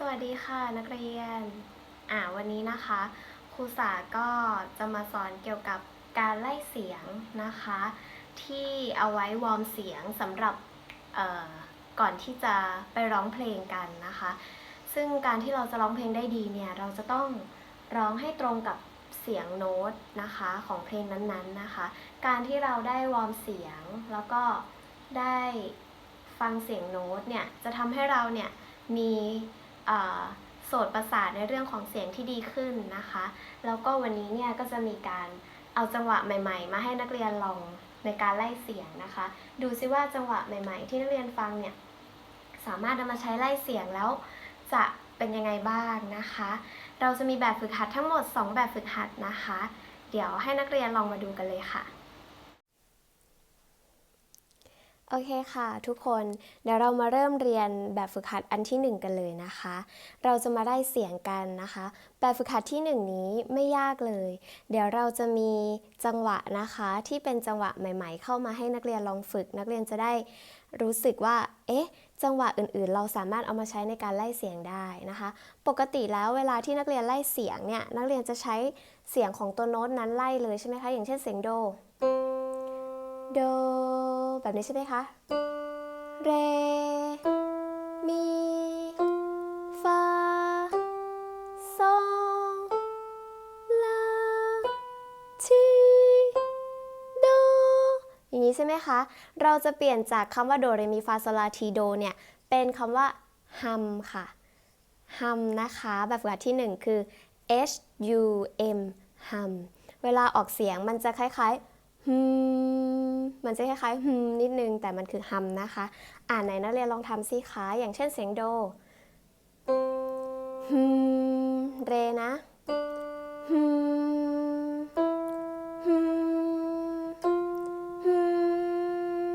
สวัสดีค่ะนักเรียน อ่าวันนี้นะคะครูสาก็จะมาสอนเกี่ยวกับการไล่เสียงนะคะ ที่เอาไว้วอร์มเสียงสำหรับก่อนที่จะไปร้องเพลงกันนะคะ ซึ่งการที่เราจะร้องเพลงได้ดีเนี่ยเราจะต้องร้องให้ตรงกับเสียงโน้ตนะคะของเพลงนั้นๆนะคะ การที่เราได้วอร์มเสียงแล้วก็ได้ฟังเสียงโน้ตเนี่ยจะทำให้เราเนี่ยมี โสตประสาทในเรื่องของเสียงที่ดีขึ้นนะคะ แล้วก็วันนี้เนี่ยก็จะมีการเอาจังหวะใหม่ ๆ มาให้นักเรียนลองในการไล่เสียงนะคะ ดูซิว่าจังหวะใหม่ ๆ ที่นักเรียนฟังเนี่ยสามารถนำมาใช้ไล่เสียงแล้วจะเป็นยังไงบ้างนะคะ เราจะมีแบบฝึกหัดทั้งหมด 2 แบบฝึกหัดนะคะ เดี๋ยวให้นักเรียนลองมาดูกันเลยค่ะ โอเคค่ะ ทุกคนเดี๋ยวเรามาเริ่มเรียนแบบฝึกหัดอันที่ 1 กันเลยนะคะ เราจะมาได้เสียงกันนะคะ แบบฝึกหัดที่ 1 นี้ไม่ยากเลย เดี๋ยวเราจะมีจังหวะนะคะที่เป็นจังหวะใหม่ ๆ เข้ามาให้นักเรียนลองฝึก นักเรียนจะได้รู้สึกว่า เอ๊ะ จังหวะอื่นๆ เราสามารถเอามาใช้ในการไล่เสียงได้นะคะ ปกติแล้วเวลาที่นักเรียนไล่เสียงเนี่ยนักเรียนจะใช้เสียงของตัวโน้ตนั้นไล่เลยใช่ไหมคะอย่างเช่นเสียงโดโด แบบนี้ใช่ไหมคะ เร มี ฟา ซอลาทีโด อย่างนี้ใช่ไหมคะ เราจะเปลี่ยนจากคำว่าโดเรมีฟาโซลาทีโดเนี่ย เป็นคำว่าฮัมค่ะฮัมนะคะ แบบฝึกหัดที่หนึ่งคือ H U M ฮัมเวลาออกเสียงมันจะคล้ายๆ ฮึมมันจะคล้ายๆฮึมนิดนึง แต่มันคือฮัมนะคะ อ่านไหนนักเรียนลองทำสิคะอย่างเช่นเสียงโดฮึมเรนะฮึมฮึมฮึม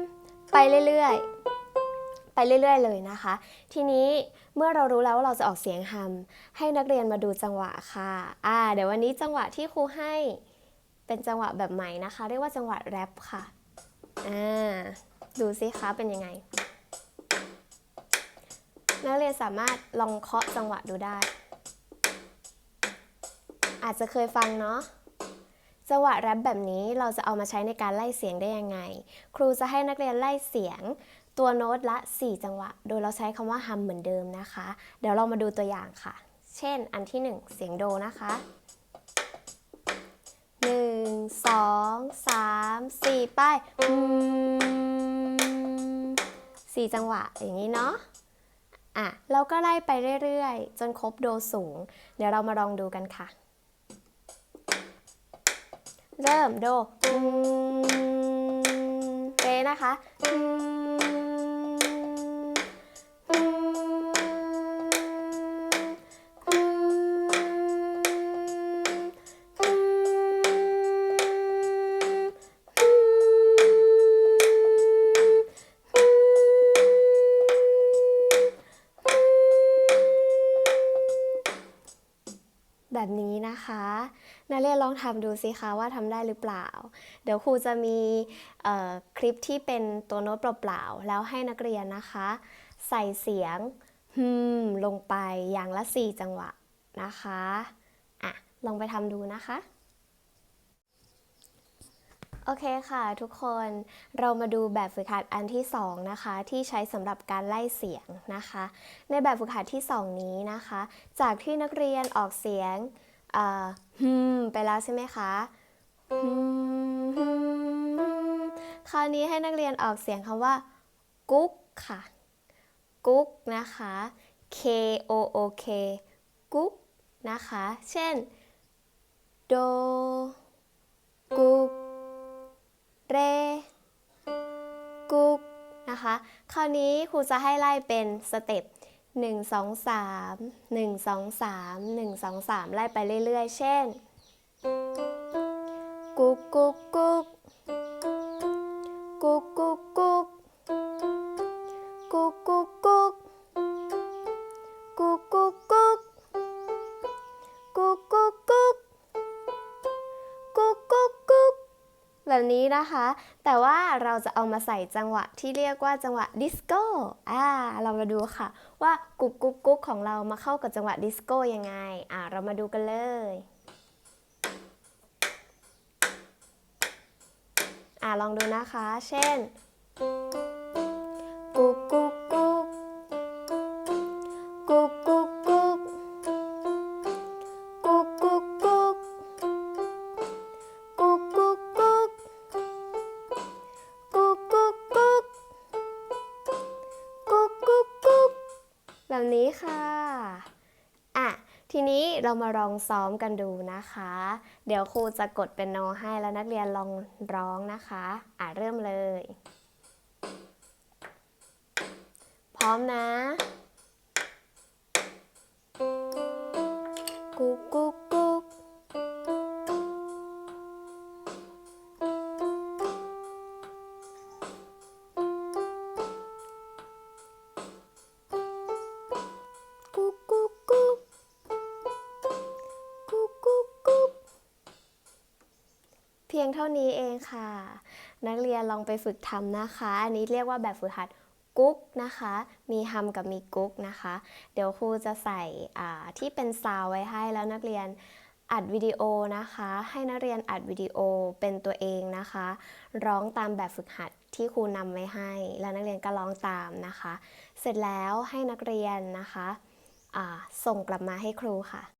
ไปเรื่อยๆไปเรื่อยๆเลยนะคะ ทีนี้เมื่อเรารู้แล้วว่าเราจะออกเสียงฮัมให้นักเรียนมาดูจังหวะค่ะ อ่า เดี๋ยววันนี้จังหวะที่ครูให้ เป็นจังหวะแบบใหม่นะคะ เรียกว่าจังหวะแรปค่ะอ่าดูซิคะเป็นยังไง นักเรียนสามารถลองเคาะจังหวะดูได้ อาจจะเคยฟังเนาะจังหวะแรปแบบนี้เราจะเอามาใช้ในการไล่เสียงได้ยังไง ครูจะให้นักเรียนไล่เสียง ตัวโน้ตละ 4 จังหวะ โดยเราใช้คำว่าฮัมเหมือนเดิมนะคะ เดี๋ยวเรามาดูตัวอย่างค่ะ เช่น อันที่ 1 เสียงโดนะคะ สองสามสี่ไปสี่จังหวะอย่างนี้เนาะอะเราก็ไล่ไปเรื่อยๆ จนครบโดสูง เดี๋ยวเรามาลองดูกันค่ะ เริ่มโดเรนะคะ แบบนี้นะคะนักเรียนลองทำดูสิคะว่าทำได้หรือเปล่า เดี๋ยวครูจะมีคลิปที่เป็นตัวโน้ตเปล่าๆแล้วให้นักเรียนนะคะ ใส่เสียงฮึมลงไปอย่างละ 4 จังหวะนะคะอะลองไปทำดูนะคะ โอเคค่ะทุกคนเรามาดูแบบฝึกหัดอันที่ 2 นะคะ ที่ใช้สำหรับการไล่เสียงนะคะ ในแบบฝึกหัดที่ 2 นี้นะคะ จากที่นักเรียนออกเสียงฮึมไปแล้วใช่ไหมคะฮึมฮึมคราวนี้ให้นักเรียนออกเสียงคำว่า กุ๊กค่ะ กุ๊กนะคะ K O O K กุ๊กนะคะ เช่น โด กุ๊ก เร กุ๊กนะคะ คราวนี้ครูจะให้ไล่เป็นสเต็ป1 2 3 1 2 3 1 2 3 ไล่ไปเรื่อยๆ เช่น กุ๊กกุ๊กกุ๊กกุ๊กกุ๊กกุ๊กกุ๊กกุ๊กกุ๊กกุ๊ แบบนี้นะคะ แต่ว่าเราจะเอามาใส่จังหวะที่เรียกว่าจังหวะดิสโก้อ่าเรามาดูค่ะ ว่ากุ๊กกุ๊กกุ๊กของเรามาเข้ากับจังหวะดิสโก้ยังไงอ่าเรามาดูกันเลยอ่าลองดูนะคะ เช่น ทีนี้เรามาลองซ้อมกันดูนะคะ เดี๋ยวครูจะกดเป็นโนให้แล้วนักเรียนลองร้องนะคะ อะเริ่มเลย พร้อมนะกุ๊กกุ๊กกุ๊ก พียงเท่านี้เองค่ะ นักเรียนลองไปฝึกทำนะคะ อันนี้เรียกว่าแบบฝึกหัดกุ๊กนะคะ มีฮัมกับมีกุ๊กนะคะ เดี๋ยวครูจะใส่ที่เป็นซาวไว้ให้แล้วนักเรียนอัดวิดีโอนะคะ ให้นักเรียนอัดวิดีโอเป็นตัวเองนะคะ ร้องตามแบบฝึกหัดที่ครูนำไว้ให้ แล้วนักเรียนก็ร้องตามนะคะ เสร็จแล้วให้นักเรียนนะคะส่งกลับมาให้ครูค่ะ